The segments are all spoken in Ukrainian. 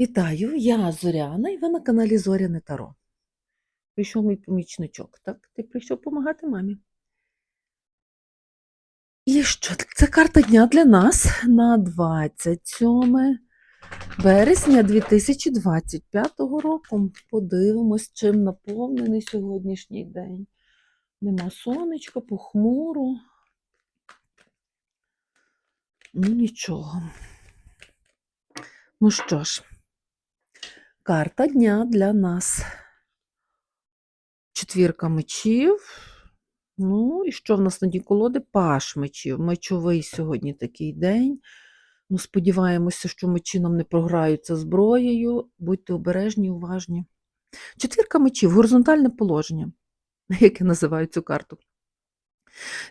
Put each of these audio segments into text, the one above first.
Вітаю, я Зоряна і ви на каналі Зоряне Таро. Прийшов мій помічничок, так? Ти прийшов допомагати мамі. І що? Це карта дня для нас на 27 березня 2025 року. Подивимось, чим наповнений сьогоднішній день. Нема сонечка, похмуро. Ну, нічого. Ну що ж, карта дня для нас. Четвірка мечів. Ну, і що в нас на дні колоди? Паш мечів. Мечовий сьогодні такий день. Ну, сподіваємося, що мечі нам не програються зброєю. Будьте обережні, уважні. Четвірка мечів, горизонтальне положення, як я називаю цю карту.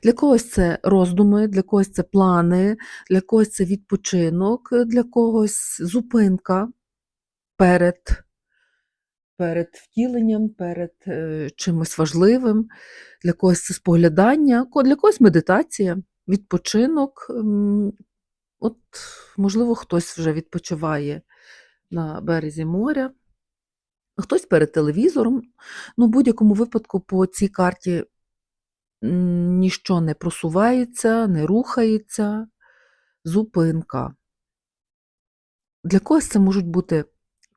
Для когось це роздуми, для когось це плани, для когось це відпочинок, для когось зупинка перед, перед втіленням, перед е, чимось важливим, для когось це споглядання, для когось медитація, відпочинок. От, можливо, хтось вже відпочиває на березі моря, хтось перед телевізором. Ну, в будь-якому випадку по цій карті ніщо не просувається, не рухається, зупинка. Для когось це можуть бути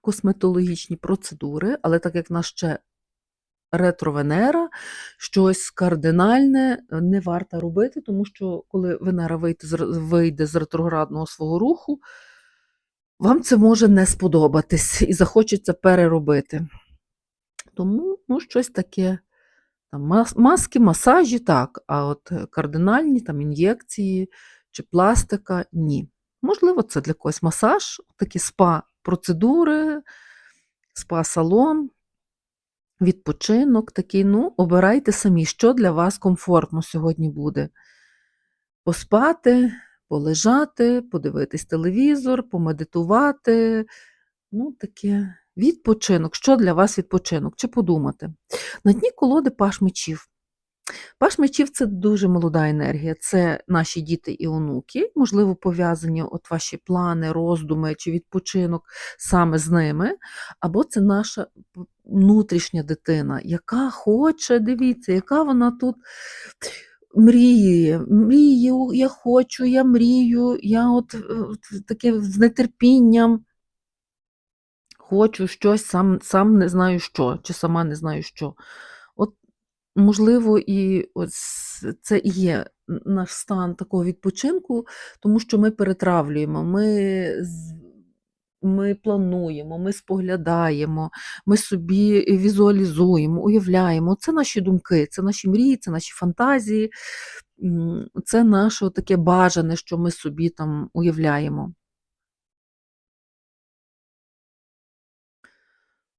косметологічні процедури, але так як нас ще ретро-Венера, щось кардинальне е, не варто робити, тому що коли Венера вийде з, вийде з ретроградного свого руху, вам це може не сподобатись і захочеться переробити. Тому ну, щось таке. Там маски, масажі, так, а от е, кардинальні там ін'єкції чи пластика ні. Можливо, це для когось масаж, такі спа-процедури, спа-салон, відпочинок такий. Ну, обирайте самі, що для вас комфортно сьогодні буде. Поспати, полежати, подивитись телевізор, помедитувати. Ну, таке відпочинок. Що для вас відпочинок? Чи подумати? На дні колоди паш мечів. Паш мечів це дуже молода енергія. Це наші діти і онуки, можливо, пов'язані от ваші плани, роздуми чи відпочинок саме з ними. Або це наша внутрішня дитина, яка хоче, дивіться, яка вона тут мріє. Мрію, я хочу, я мрію, я от, е, от таке з нетерпінням хочу щось, сам, сам не знаю що, чи сама не знаю що. Можливо, і ось це і є наш стан такого відпочинку, тому що ми перетравлюємо, ми, ми плануємо, ми споглядаємо, ми собі візуалізуємо, уявляємо. Це наші думки, це наші мрії, це наші фантазії, це наше таке бажане, що ми собі там уявляємо.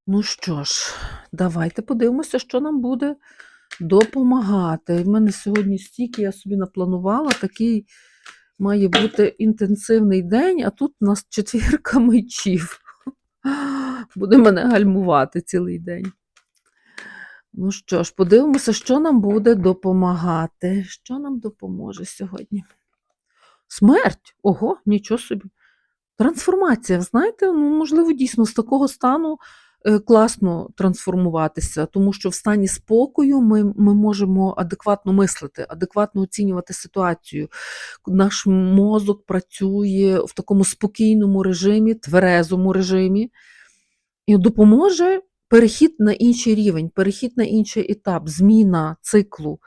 Ну що ж, давайте подивимося, що нам буде допомагати. У мене сьогодні стільки я собі напланувала, такий має бути інтенсивний день, а тут у нас четвірка мечів. Буде мене гальмувати цілий день. Ну що ж, подивимося, що нам буде допомагати. Що нам допоможе сьогодні? Смерть! Ого, нічого собі. Трансформація, знаєте, ну, можливо, дійсно з такого стану класно трансформуватися, тому що в стані спокою ми, ми можемо адекватно мислити, адекватно оцінювати ситуацію. Наш мозок працює в такому спокійному режимі, тверезому режимі, і допоможе перехід на інший рівень, перехід на інший етап, зміна циклу,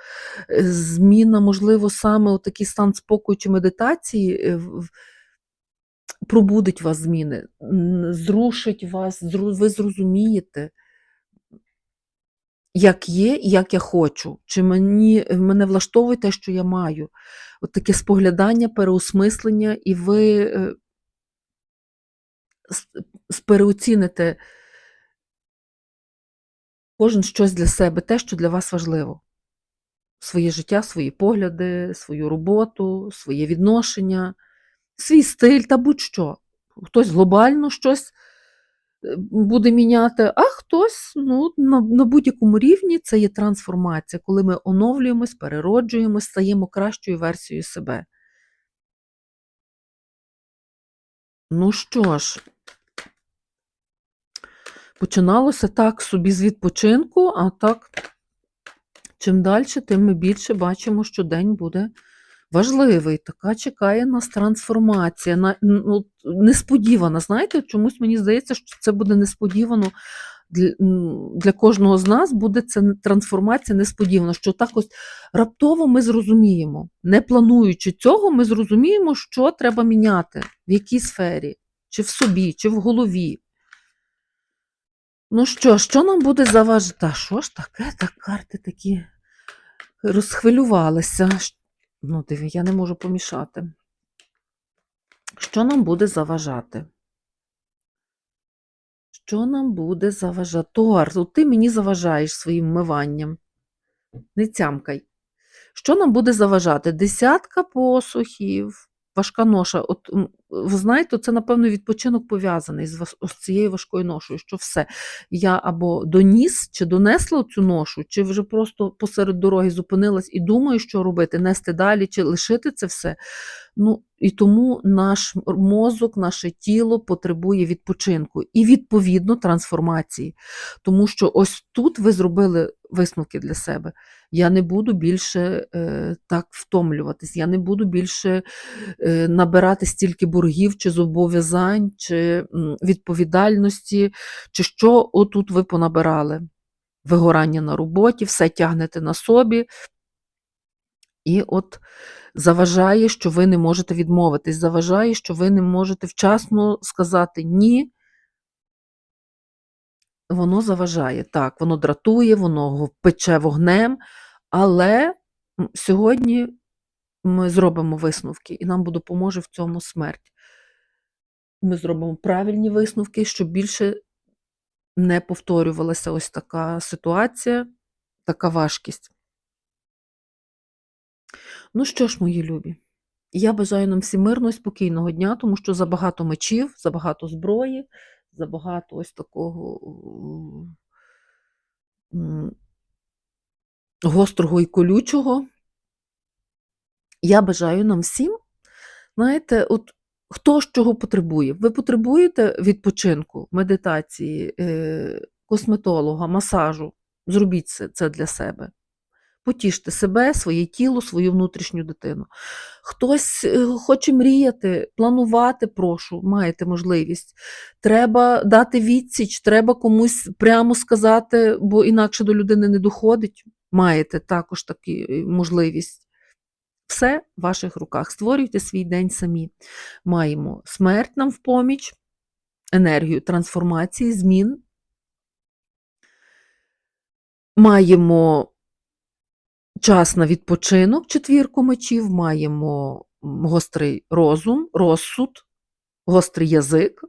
е, зміна, можливо, саме такий стан спокою чи медитації. Пробудить вас зміни, зрушить вас, ви зрозумієте, як є і як я хочу, чи мені, мене влаштовує те, що я маю. От таке споглядання, переосмислення, і ви е, переоціните кожен щось для себе, те, що для вас важливо. Своє життя, свої погляди, свою роботу, своє відношення, свій стиль та будь-що. Хтось глобально щось е, буде міняти, а хтось ну, на, на будь-якому рівні це є трансформація, коли ми оновлюємось, перероджуємось, стаємо кращою версією себе. Ну що ж, Починалося так собі з відпочинку, а так, чим далі, тим ми більше бачимо, що день буде важливий. Така чекає нас трансформація. На, ну, несподівана. Знаєте, чомусь мені здається, що це буде несподівано для, для кожного з нас буде це трансформація несподівана, що так ось раптово ми зрозуміємо, не плануючи цього, ми зрозуміємо, що треба міняти, в якій сфері, чи в собі, чи в голові. Ну що, що нам буде заважати? Та що ж таке, так карти такі розхвилювалися. Ну, диві, я не можу помішати. Що нам буде заважати? Що нам буде заважати? От ти мені заважаєш своїм миванням. Не цямкай. Що нам буде заважати? Десятка посухів, важка ноша. От ви знаєте, це, напевно, відпочинок пов'язаний з цією важкою ношою, що все. Я або доніс, чи донесла цю ношу, чи вже просто посеред дороги зупинилась і думаю, що робити, нести далі, чи лишити це все. Ну, і тому наш мозок, наше тіло потребує відпочинку і, відповідно, трансформації. Тому що ось тут ви зробили висновки для себе. Я не буду більше е, так втомлюватись, я не буду більше е, набирати стільки боргів чи зобов'язань, чи відповідальності, чи що отут ви понабирали. Вигорання на роботі, все тягнете на собі. І от заважає, що ви не можете відмовитись, заважає, що ви не можете вчасно сказати ні. Воно заважає. Так, воно дратує, воно пече вогнем, але сьогодні ми зробимо висновки, і нам допоможе в цьому смерть. Ми зробимо правильні висновки, щоб більше не повторювалася ось така ситуація, така важкість. Ну що ж, мої любі, я бажаю нам всім мирного і спокійного дня, тому що забагато мечів, забагато зброї, забагато ось такого гострого і колючого. Я бажаю нам всім, знаєте, от хто з чого потребує. Ви потребуєте відпочинку, медитації, е, косметолога, масажу. Зробіть це, для себе. Потіште себе, своє тіло, свою внутрішню дитину. Хтось е, хоче мріяти, планувати, прошу, маєте можливість. Треба дати відсіч, треба комусь прямо сказати, бо інакше до людини не доходить. Маєте також таку е, можливість. Все в ваших руках. Створюйте свій день самі. Маємо смерть нам в поміч, енергію трансформації, змін. Маємо час на відпочинок, четвірку мечів, маємо гострий розум, розсуд, гострий язик.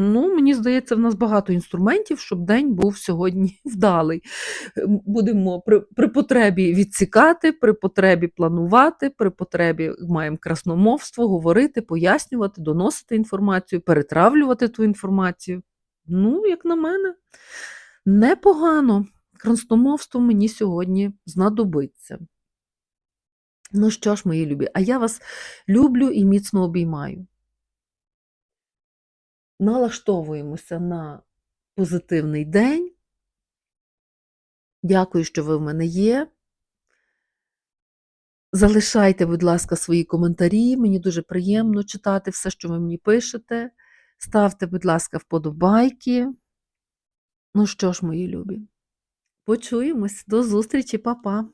Ну, мені здається, в нас багато інструментів, щоб день був сьогодні вдалий. Будемо при, при потребі відсікати, при потребі планувати, при потребі маємо красномовство, говорити, пояснювати, доносити інформацію, перетравлювати ту інформацію. Ну, як на мене, непогано. Красномовство мені сьогодні знадобиться. Ну що ж, мої любі, а я вас люблю і міцно обіймаю. Налаштовуємося на позитивний день. Дякую, що ви в мене є. Залишайте, будь ласка, свої коментарі. Мені дуже приємно читати все, що ви мені пишете. Ставте, будь ласка, вподобайки. Ну що ж, мої любі, почуємось. До зустрічі, па-па.